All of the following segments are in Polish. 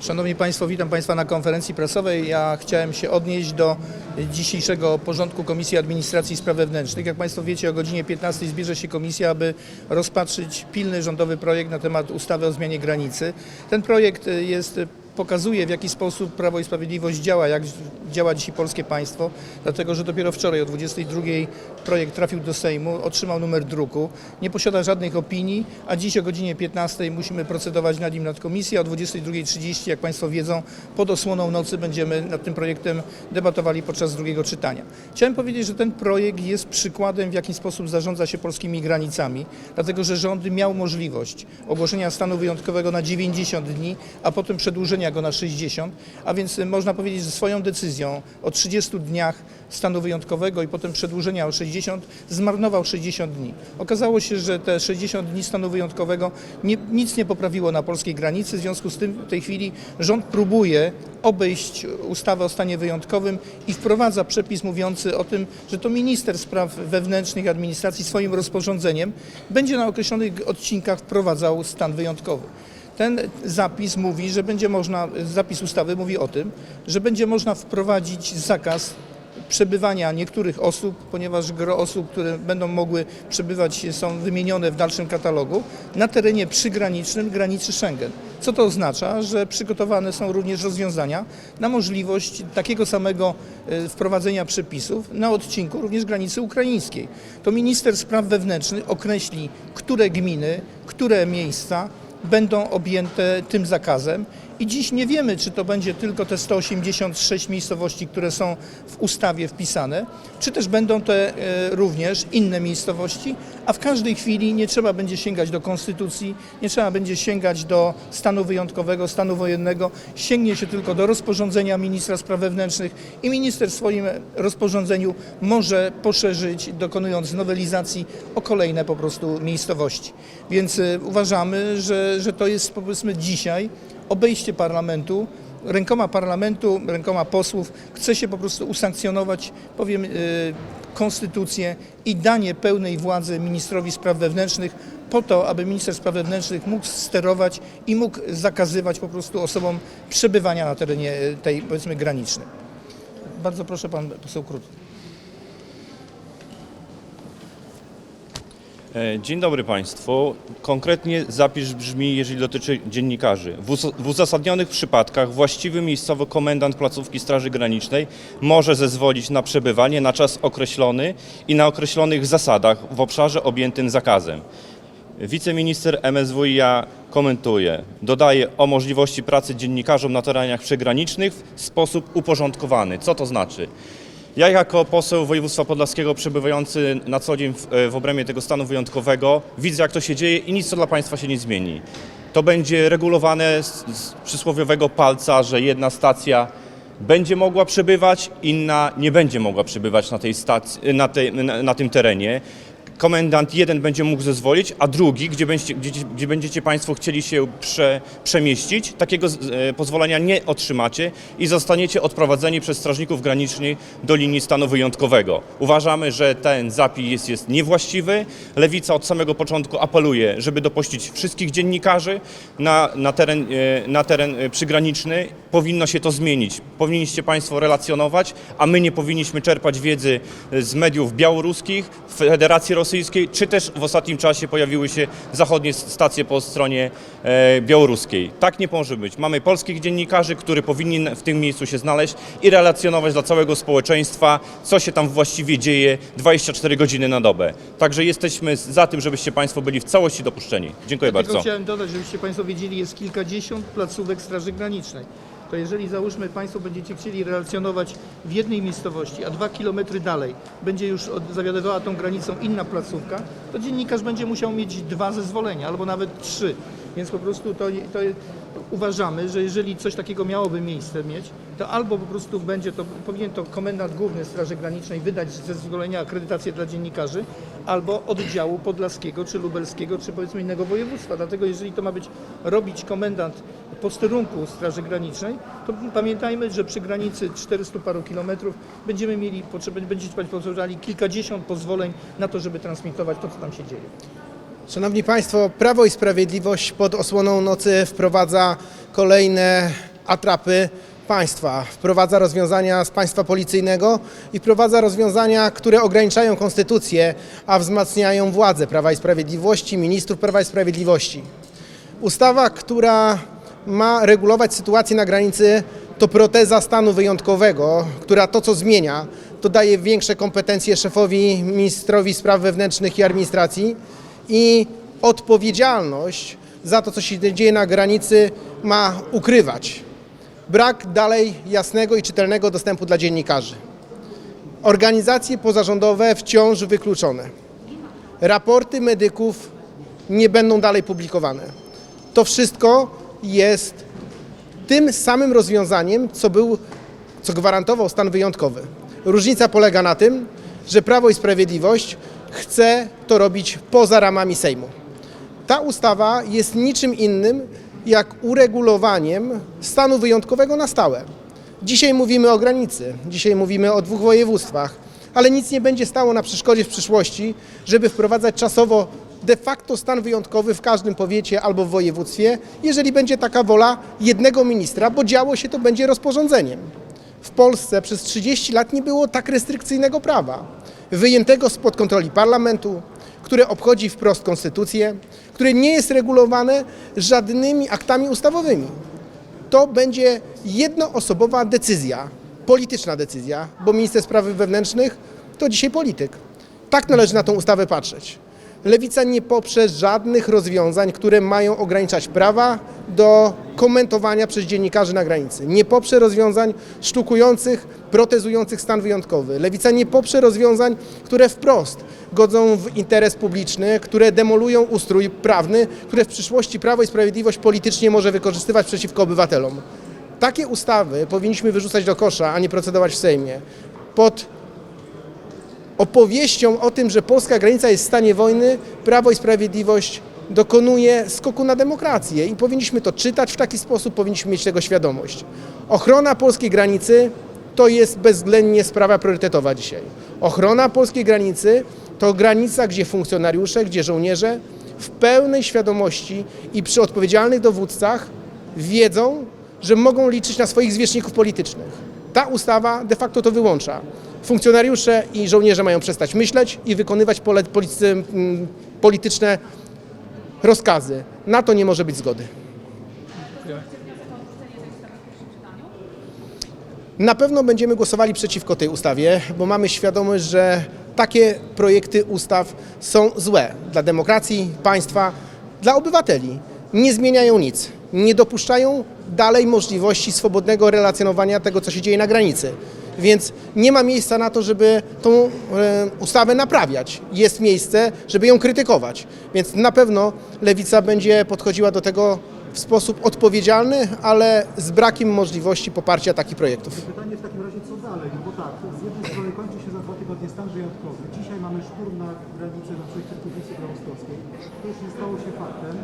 Szanowni Państwo, witam Państwa na konferencji prasowej. Ja chciałem się odnieść do dzisiejszego porządku Komisji Administracji i Spraw Wewnętrznych. Jak Państwo wiecie, o godzinie 15 zbierze się komisja, aby rozpatrzyć pilny rządowy projekt na temat ustawy o zmianie granicy. Ten projekt jest pokazuje, w jaki sposób Prawo i Sprawiedliwość działa, jak działa dzisiaj polskie państwo, dlatego że dopiero wczoraj o 22 projekt trafił do Sejmu, otrzymał numer druku, nie posiada żadnych opinii, a dziś o godzinie 15 musimy procedować nad nim nad komisji, a o 22.30, jak Państwo wiedzą, pod osłoną nocy będziemy nad tym projektem debatowali podczas drugiego czytania. Chciałem powiedzieć, że ten projekt jest przykładem, w jaki sposób zarządza się polskimi granicami, dlatego że rząd miał możliwość ogłoszenia stanu wyjątkowego na 90 dni, a potem przedłużenia go na 60, a więc y, można powiedzieć, że swoją decyzją o 30 dniach stanu wyjątkowego i potem przedłużenia o 60 zmarnował 60 dni. Okazało się, że te 60 dni stanu wyjątkowego nie, nic nie poprawiło na polskiej granicy, w związku z tym w tej chwili rząd próbuje obejść ustawę o stanie wyjątkowym i wprowadza przepis mówiący o tym, że to minister spraw wewnętrznych administracji swoim rozporządzeniem będzie na określonych odcinkach wprowadzał stan wyjątkowy. Ten zapis mówi, że będzie można, zapis ustawy mówi o tym, że będzie można wprowadzić zakaz przebywania niektórych osób, ponieważ gro osób, które będą mogły przebywać są wymienione w dalszym katalogu, na terenie przygranicznym granicy Schengen. Co to oznacza? Że przygotowane są również rozwiązania na możliwość takiego samego e, wprowadzenia przepisów na odcinku również granicy ukraińskiej. To minister spraw wewnętrznych określi, które gminy, które miejsca będą objęte tym zakazem. I dziś nie wiemy, czy to będzie tylko te 186 miejscowości, które są w ustawie wpisane, czy też będą te e, również inne miejscowości, a w każdej chwili nie trzeba będzie sięgać do konstytucji, nie trzeba będzie sięgać do stanu wyjątkowego, stanu wojennego, sięgnie się tylko do rozporządzenia ministra spraw wewnętrznych i minister w swoim rozporządzeniu może poszerzyć, dokonując nowelizacji o kolejne po prostu miejscowości. Więc e, uważamy, że, że to jest powiedzmy dzisiaj obejście parlamentu, rękoma parlamentu, rękoma posłów chce się po prostu usankcjonować, powiem, y, konstytucję i danie pełnej władzy ministrowi spraw wewnętrznych po to, aby minister spraw wewnętrznych mógł sterować i mógł zakazywać po prostu osobom przebywania na terenie y, tej powiedzmy granicznej. Bardzo proszę pan poseł Krótki. Dzień dobry Państwu. Konkretnie zapis brzmi, jeżeli dotyczy dziennikarzy. W uzasadnionych przypadkach właściwy miejscowy komendant placówki Straży Granicznej może zezwolić na przebywanie na czas określony i na określonych zasadach w obszarze objętym zakazem. Wiceminister MSWiA komentuje, dodaje o możliwości pracy dziennikarzom na terenach przygranicznych w sposób uporządkowany. Co to znaczy? Ja jako poseł województwa podlaskiego przebywający na co dzień w, w obrębie tego stanu wyjątkowego widzę jak to się dzieje i nic to dla Państwa się nie zmieni. To będzie regulowane z, z przysłowiowego palca, że jedna stacja będzie mogła przebywać, inna nie będzie mogła przebywać na, tej stacji, na, tej, na, na tym terenie. Komendant jeden będzie mógł zezwolić, a drugi, gdzie będziecie, gdzie, gdzie będziecie Państwo chcieli się prze, przemieścić, takiego e, pozwolenia nie otrzymacie i zostaniecie odprowadzeni przez strażników granicznych do linii stanu wyjątkowego. Uważamy, że ten zapis jest, niewłaściwy. Lewica od samego początku apeluje, żeby dopuścić wszystkich dziennikarzy na, na, teren, e, na teren e, przygraniczny. Powinno się to zmienić. Powinniście Państwo relacjonować, a my nie powinniśmy czerpać wiedzy z mediów białoruskich, Federacji Rosyjskiej, czy też w ostatnim czasie pojawiły się zachodnie stacje po stronie e, białoruskiej. Tak nie może być. Mamy polskich dziennikarzy, którzy powinni w tym miejscu się znaleźć i relacjonować dla całego społeczeństwa, co się tam właściwie dzieje 24 godziny na dobę. Także jesteśmy za tym, żebyście Państwo byli w całości dopuszczeni. Dziękuję Tylko bardzo. chciałem dodać, żebyście Państwo wiedzieli, jest kilkadziesiąt placówek Straży Granicznej. To jeżeli załóżmy Państwo będziecie chcieli relacjonować w jednej miejscowości, a dwa kilometry dalej będzie już od, zawiadywała tą granicą inna placówka, to dziennikarz będzie musiał mieć dwa zezwolenia albo nawet trzy. Więc po prostu to, to uważamy, że jeżeli coś takiego miałoby miejsce mieć, to albo po prostu będzie to, powinien to komendant główny Straży Granicznej wydać zezwolenia, akredytację dla dziennikarzy, albo oddziału podlaskiego, czy lubelskiego, czy powiedzmy innego województwa. Dlatego jeżeli to ma być robić komendant posterunku Straży Granicznej, to pamiętajmy, że przy granicy 400 paru kilometrów będziemy mieli, będziecie potrzebowali kilkadziesiąt pozwoleń na to, żeby transmitować to, co tam się dzieje. Szanowni Państwo, Prawo i Sprawiedliwość pod osłoną nocy wprowadza kolejne atrapy państwa. Wprowadza rozwiązania z państwa policyjnego i wprowadza rozwiązania, które ograniczają konstytucję, a wzmacniają władzę Prawa i Sprawiedliwości, ministrów Prawa i Sprawiedliwości. Ustawa, która ma regulować sytuację na granicy, to proteza stanu wyjątkowego, która to, co zmienia, to daje większe kompetencje szefowi ministrowi spraw wewnętrznych i administracji i odpowiedzialność za to, co się dzieje na granicy, ma ukrywać. Brak dalej jasnego i czytelnego dostępu dla dziennikarzy. Organizacje pozarządowe wciąż wykluczone. Raporty medyków nie będą dalej publikowane. To wszystko jest tym samym rozwiązaniem, co, był, co gwarantował stan wyjątkowy. Różnica polega na tym, że Prawo i Sprawiedliwość chce to robić poza ramami Sejmu. Ta ustawa jest niczym innym jak uregulowaniem stanu wyjątkowego na stałe. Dzisiaj mówimy o granicy, dzisiaj mówimy o dwóch województwach, ale nic nie będzie stało na przeszkodzie w przyszłości, żeby wprowadzać czasowo de facto stan wyjątkowy w każdym powiecie albo w województwie, jeżeli będzie taka wola jednego ministra, bo działo się to będzie rozporządzeniem. W Polsce przez 30 lat nie było tak restrykcyjnego prawa, wyjętego spod kontroli parlamentu, które obchodzi wprost konstytucję, które nie jest regulowane żadnymi aktami ustawowymi. To będzie jednoosobowa decyzja, polityczna decyzja, bo minister spraw wewnętrznych to dzisiaj polityk. Tak należy na tą ustawę patrzeć. Lewica nie poprze żadnych rozwiązań, które mają ograniczać prawa do komentowania przez dziennikarzy na granicy. Nie poprze rozwiązań sztukujących, protezujących stan wyjątkowy. Lewica nie poprze rozwiązań, które wprost godzą w interes publiczny, które demolują ustrój prawny, które w przyszłości Prawo i Sprawiedliwość politycznie może wykorzystywać przeciwko obywatelom. Takie ustawy powinniśmy wyrzucać do kosza, a nie procedować w Sejmie. Pod opowieścią o tym, że polska granica jest w stanie wojny, Prawo i Sprawiedliwość dokonuje skoku na demokrację i powinniśmy to czytać w taki sposób, powinniśmy mieć tego świadomość. Ochrona polskiej granicy to jest bezwzględnie sprawa priorytetowa dzisiaj. Ochrona polskiej granicy to granica, gdzie funkcjonariusze, gdzie żołnierze w pełnej świadomości i przy odpowiedzialnych dowódcach wiedzą, że mogą liczyć na swoich zwierzchników politycznych. Ta ustawa de facto to wyłącza. Funkcjonariusze i żołnierze mają przestać myśleć i wykonywać pole- policy- m, polityczne rozkazy. Na to nie może być zgody. Na pewno będziemy głosowali przeciwko tej ustawie, bo mamy świadomość, że takie projekty ustaw są złe dla demokracji, państwa, dla obywateli. Nie zmieniają nic, nie dopuszczają dalej możliwości swobodnego relacjonowania tego, co się dzieje na granicy. Więc nie ma miejsca na to, żeby tą e, ustawę naprawiać. Jest miejsce, żeby ją krytykować. Więc na pewno lewica będzie podchodziła do tego w sposób odpowiedzialny, ale z brakiem możliwości poparcia takich projektów. Pytanie w takim razie co dalej? No bo tak, z jednej strony kończy się za dwa tygodnie stan wyjątkowy. Dzisiaj mamy szturm na granicy na przejściu Kubicy Białostockiej. To już nie stało się faktem.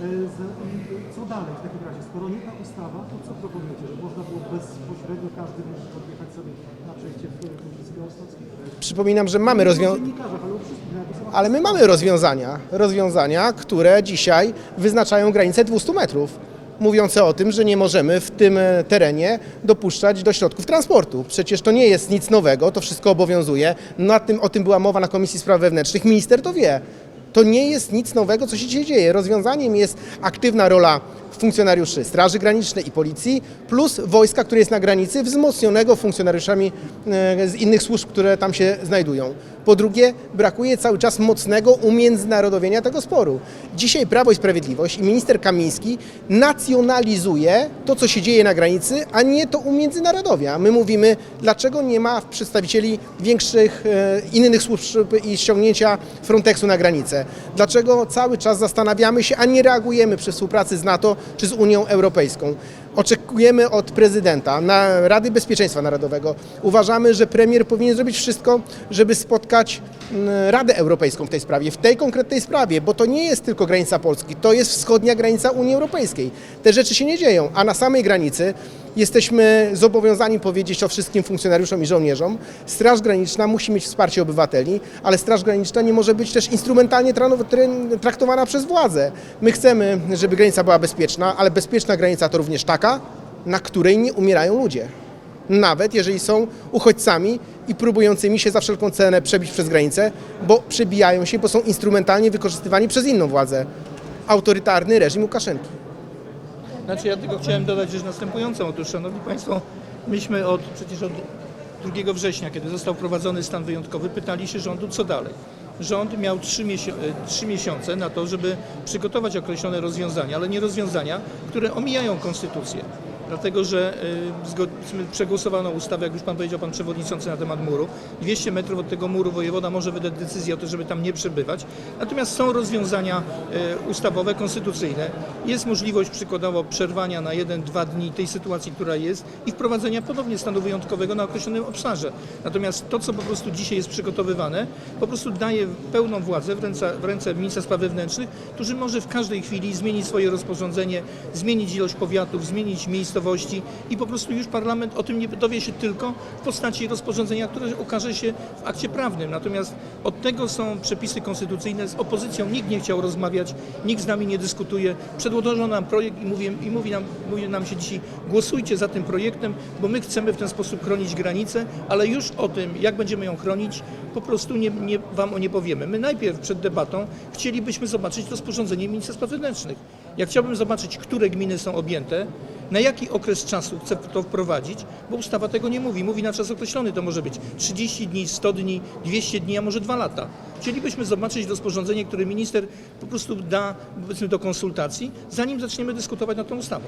E, Co dalej w takim razie? Skoro nie ta ustawa, to co proponujecie? Że można było bezpośrednio każdy mógł podjechać sobie na przejście Białostockiej? Przypominam, że mamy rozwiązania. ale my mamy rozwiązania, rozwiązania, które dzisiaj wyznaczają granicę 200 metrów, mówiące o tym, że nie możemy w tym e, terenie dopuszczać do środków transportu. Przecież to nie jest nic nowego, to wszystko obowiązuje. Na tym, o tym była mowa na Komisji Spraw Wewnętrznych, minister to wie. To nie jest nic nowego, co się dzieje. Rozwiązaniem jest aktywna rola funkcjonariuszy Straży Granicznej i Policji, plus wojska, które jest na granicy, wzmocnionego funkcjonariuszami e, z innych służb, które tam się znajdują. Po drugie, brakuje cały czas mocnego umiędzynarodowienia tego sporu. Dzisiaj Prawo i Sprawiedliwość i minister Kamiński nacjonalizuje to, co się dzieje na granicy, a nie to umiędzynarodowia. My mówimy, dlaczego nie ma przedstawicieli większych e, innych służb i ściągnięcia Frontexu na granicę. Dlaczego cały czas zastanawiamy się, a nie reagujemy przy współpracy z NATO czy z Unią Europejską. Oczekujemy od prezydenta na Rady Bezpieczeństwa Narodowego. Uważamy, że premier powinien zrobić wszystko, żeby spotkać mm, Radę Europejską w tej sprawie, w tej konkretnej sprawie, bo to nie jest tylko granica Polski, to jest wschodnia granica Unii Europejskiej. Te rzeczy się nie dzieją, a na samej granicy jesteśmy zobowiązani powiedzieć o wszystkim funkcjonariuszom i żołnierzom. Straż Graniczna musi mieć wsparcie obywateli, ale Straż Graniczna nie może być też instrumentalnie traktowana przez władze. My chcemy, żeby granica była bezpieczna, ale bezpieczna granica to również taka, na której nie umierają ludzie. Nawet jeżeli są uchodźcami i próbującymi się za wszelką cenę przebić przez granicę, bo przebijają się, bo są instrumentalnie wykorzystywani przez inną władzę. Autorytarny reżim Łukaszenki. Znaczy ja tylko chciałem dodać rzecz następującą. Otóż, Szanowni Państwo, myśmy od przecież od 2 września, kiedy został wprowadzony stan wyjątkowy, pytali się rządu, co dalej. Rząd miał e, trzy miesiące na to, żeby przygotować określone rozwiązania, ale nie rozwiązania, które omijają konstytucję. Dlatego, że y, przegłosowano ustawę, jak już Pan powiedział, Pan Przewodniczący, na temat muru. 200 metrów od tego muru wojewoda może wydać decyzję o tym, żeby tam nie przebywać. Natomiast są rozwiązania y, ustawowe, konstytucyjne. Jest możliwość przykładowo przerwania na jeden, dwa dni tej sytuacji, która jest i wprowadzenia ponownie stanu wyjątkowego na określonym obszarze. Natomiast to, co po prostu dzisiaj jest przygotowywane, po prostu daje pełną władzę w ręce, w ręce ministra spraw wewnętrznych, który może w każdej chwili zmienić swoje rozporządzenie, zmienić ilość powiatów, zmienić miejscowości i po prostu już parlament o tym nie dowie się tylko w postaci rozporządzenia, które ukaże się w akcie prawnym. Natomiast od tego są przepisy konstytucyjne. Z opozycją nikt nie chciał rozmawiać, nikt z nami nie dyskutuje. Przedłożono nam projekt i mówi, i mówi, nam, mówi nam się dzisiaj, głosujcie za tym projektem, bo my chcemy w ten sposób chronić granicę, ale już o tym, jak będziemy ją chronić, po prostu nie, nie, Wam nie powiemy. My najpierw przed debatą chcielibyśmy zobaczyć rozporządzenie ministra spraw wewnętrznych. Ja chciałbym zobaczyć, które gminy są objęte, na jaki okres czasu chce to wprowadzić, bo ustawa tego nie mówi. Mówi na czas określony, to może być 30 dni, 100 dni, 200 dni, a może 2 lata. Chcielibyśmy zobaczyć rozporządzenie, które minister po prostu da powiedzmy do konsultacji, zanim zaczniemy dyskutować nad tą ustawą.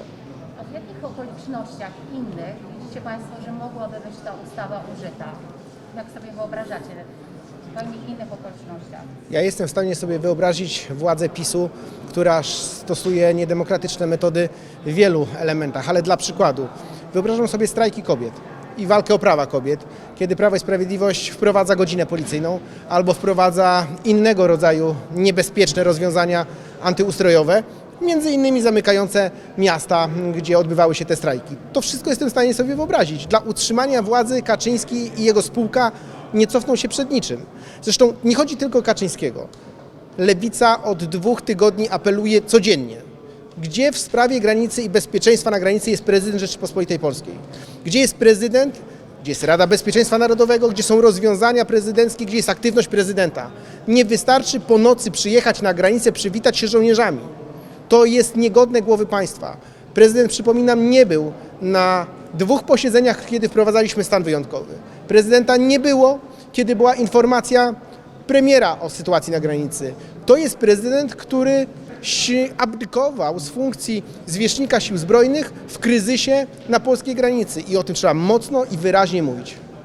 A w jakich okolicznościach innych widzicie Państwo, że mogłaby być ta ustawa użyta? Jak sobie wyobrażacie? Jakich innych okolicznościach? Ja jestem w stanie sobie wyobrazić władzę PiSu, która stosuje niedemokratyczne metody w wielu elementach, ale dla przykładu wyobrażam sobie strajki kobiet i walkę o prawa kobiet, kiedy Prawo i Sprawiedliwość wprowadza godzinę policyjną albo wprowadza innego rodzaju niebezpieczne rozwiązania antyustrojowe, między innymi zamykające miasta, gdzie odbywały się te strajki. To wszystko jestem w stanie sobie wyobrazić. Dla utrzymania władzy Kaczyński i jego spółka nie cofną się przed niczym. Zresztą nie chodzi tylko o Kaczyńskiego. Lewica od dwóch tygodni apeluje codziennie. Gdzie w sprawie granicy i bezpieczeństwa na granicy jest prezydent Rzeczypospolitej Polskiej? Gdzie jest prezydent? Gdzie jest Rada Bezpieczeństwa Narodowego? Gdzie są rozwiązania prezydenckie? Gdzie jest aktywność prezydenta? Nie wystarczy po nocy przyjechać na granicę, przywitać się żołnierzami. To jest niegodne głowy państwa. Prezydent, przypominam, nie był na dwóch posiedzeniach, kiedy wprowadzaliśmy stan wyjątkowy. Prezydenta nie było, kiedy była informacja premiera o sytuacji na granicy. To jest prezydent, który abdykował z funkcji zwierzchnika sił zbrojnych w kryzysie na polskiej granicy i o tym trzeba mocno i wyraźnie mówić.